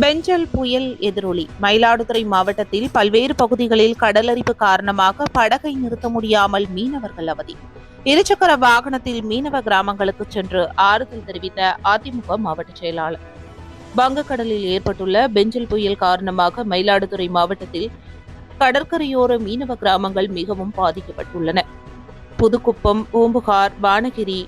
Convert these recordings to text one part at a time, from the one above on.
பெஞ்சல் புயல் எதிரொலி. மயிலாடுதுறை மாவட்டத்தில் பல்வேறு பகுதிகளில் கடலரிப்பு காரணமாக படகை நிறுத்த முடியாமல் மீனவர்கள் அவதி. இருசக்கர வாகனத்தில் மீனவ கிராமங்களுக்கு சென்று ஆறுதல் தெரிவித்த அதிமுக மாவட்ட செயலாளர். வங்கக்கடலில் ஏற்பட்டுள்ள பெஞ்சல் புயல் காரணமாக மயிலாடுதுறை மாவட்டத்தில் கடற்கரையோர மீனவ கிராமங்கள் மிகவும் பாதிக்கப்பட்டுள்ளன. புதுக்குப்பம் பூம்புகார் வானகிரி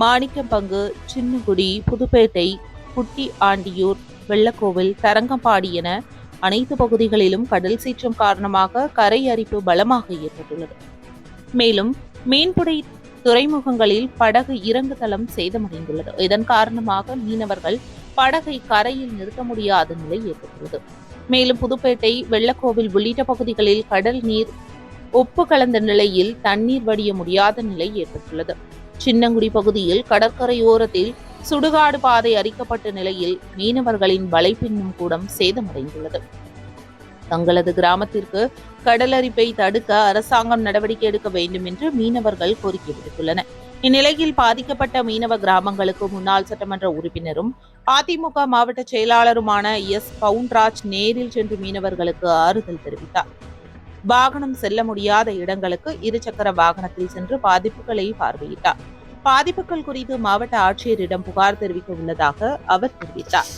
மாணிக்கம்பங்கு சின்னகுடி புதுப்பேட்டை குட்டி ஆண்டியூர் வெள்ளக்கோவில் தரங்கம்பாடி என அனைத்து பகுதிகளிலும் கடல் சீற்றம் காரணமாக கரை அரிப்பு பலமாக ஏற்பட்டுள்ளது. மேலும் மீன்பிடி துறைமுகங்களில் படகு இறங்கு தளம் சேதமடைந்துள்ளது. இதன் காரணமாக மீனவர்கள் படகை கரையில் நிறுத்த முடியாத நிலை ஏற்பட்டுள்ளது. மேலும் புதுப்பேட்டை வெள்ளக்கோவில் உள்ளிட்ட பகுதிகளில் கடல் நீர் உப்பு கலந்த நிலையில் தண்ணீர் வடிய முடியாத நிலை ஏற்பட்டுள்ளது. சின்னங்குடி பகுதியில் கடற்கரையோரத்தில் சுடுகாடு பாதை அரிக்கப்பட்ட நிலையில் மீனவர்களின் வலைப்பின்னும் கூடம் சேதமடைந்துள்ளது. தங்களது கிராமத்திற்கு கடலரிப்பை தடுக்க அரசாங்கம் நடவடிக்கை எடுக்க வேண்டும் என்று மீனவர்கள் கோரிக்கை விடுத்துள்ளனர் இந்நிலையில் பாதிக்கப்பட்ட மீனவ கிராமங்களுக்கு முன்னாள் சட்டமன்ற உறுப்பினரும் அதிமுக மாவட்ட செயலாளருமான எஸ். பவுன்ராஜ் நேரில் சென்று மீனவர்களுக்கு ஆறுதல் தெரிவித்தார். வாகனம் செல்ல முடியாத இடங்களுக்கு இருசக்கர வாகனத்தில் சென்று பாதிப்புகளை பார்வையிட்டார். பாதிப்புகள் குறித்து மாவட்ட ஆட்சியரிடம் புகார் தெரிவிக்க உள்ளதாக அவர் தெரிவித்தார்.